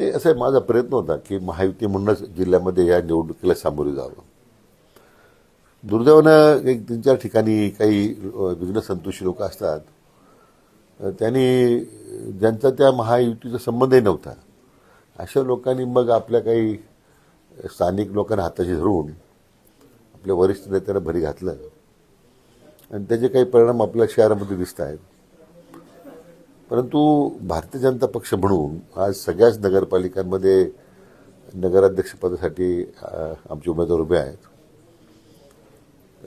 नाही असा माझा प्रयत्न होता की महायुती म्हणूनच जिल्ह्यामध्ये या निवडणुकीला सामोरे जावं. दुर्दैवानं एक तीन चार ठिकाणी काही विघ्न संतोषी लोक असतात. त्यांनी ज्यांचा त्या महायुतीचा संबंधही नव्हता. अशा लोकांनी मग आपल्या काही स्थानिक लोकांना हाताशी धरून आपल्या वरिष्ठ नेत्यांना भरी घातलं. आणि त्याचे काही परिणाम आपल्या शहरामध्ये दिसत आहेत परंतु भारतीय जनता पक्ष म्हणून आज सगळ्याच नगरपालिकांमध्ये नगराध्यक्षपदासाठी आमचे उमेदवार उभे आहेत.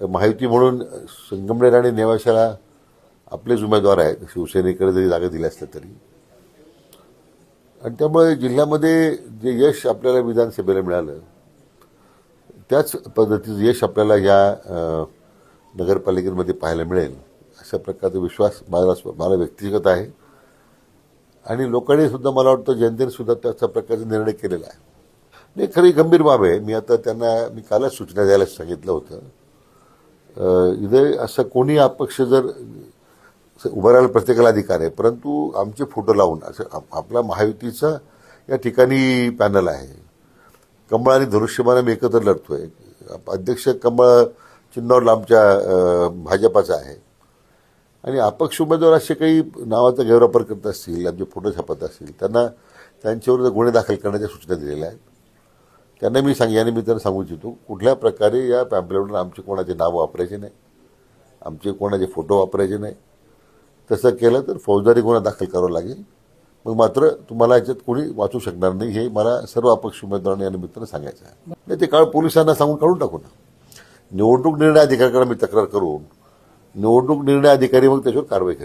महायुती म्हणून संगमनेर आणि नेवाशाला आपलेच उमेदवार आहेत. शिवसेनेकडे जरी जागा दिल्या असल्या तरी. आणि त्यामुळे जिल्ह्यामध्ये जे यश आपल्याला विधानसभेला मिळालं त्याच पद्धतीचं यश आपल्याला या नगरपालिकेमध्ये पाहायला मिळेल. अशा प्रकारचा विश्वास मला मला व्यक्तिगत आहे. आणि लोकांनी सुद्धा मला वाटतं जनतेने सुद्धा त्याचा प्रकारचा निर्णय केलेला आहे. नाही खरी गंभीर बाब आहे. मी आता त्यांना मी कालच सूचना द्यायला सांगितलं होतं. इथे असं कोणी अपक्ष जर उभं राहायला प्रत्येकाला अधिकार आहे परंतु आमचे फोटो लावून असं आपला महायुतीचा या ठिकाणी पॅनल आहे. कमळ आणि धनुष्यमान आम्ही एकत्र लढतोय. अध्यक्ष कमळ चिन्नौरला आमच्या भाजपाचा आहे. आणि अपक्ष उमेदवार असे काही नावाचा गैरवापर करत असतील आमचे फोटो छापत असतील त्यांना त्यांच्यावर गुन्हे दाखल करण्याच्या सूचना दिलेल्या आहेत. त्यांना मी सांग या निमित्तानं सांगू इच्छितो कुठल्या प्रकारे या पॅम्पलेटवर आमचे कोणाचे नाव वापरायचे नाही आमचे कोणाचे फोटो वापरायचे नाही. तसं केलं तर फौजदारी गुन्हा दाखल करावा लागेल. मग मात्र तुम्हाला याच्यात कोणी वाचू शकणार नाही हे मला सर्व अपक्ष उमेदवारांना या निमित्तानं सांगायचं आहे. नाही ते काळ पोलिसांना सांगून काढून टाकू ना. निवडणूक निर्णय अधिकाऱ्याकडे मी तक्रार करून निवडणूक निर्णय अधिकारी मग त्याच्यावर कारवाई करेल.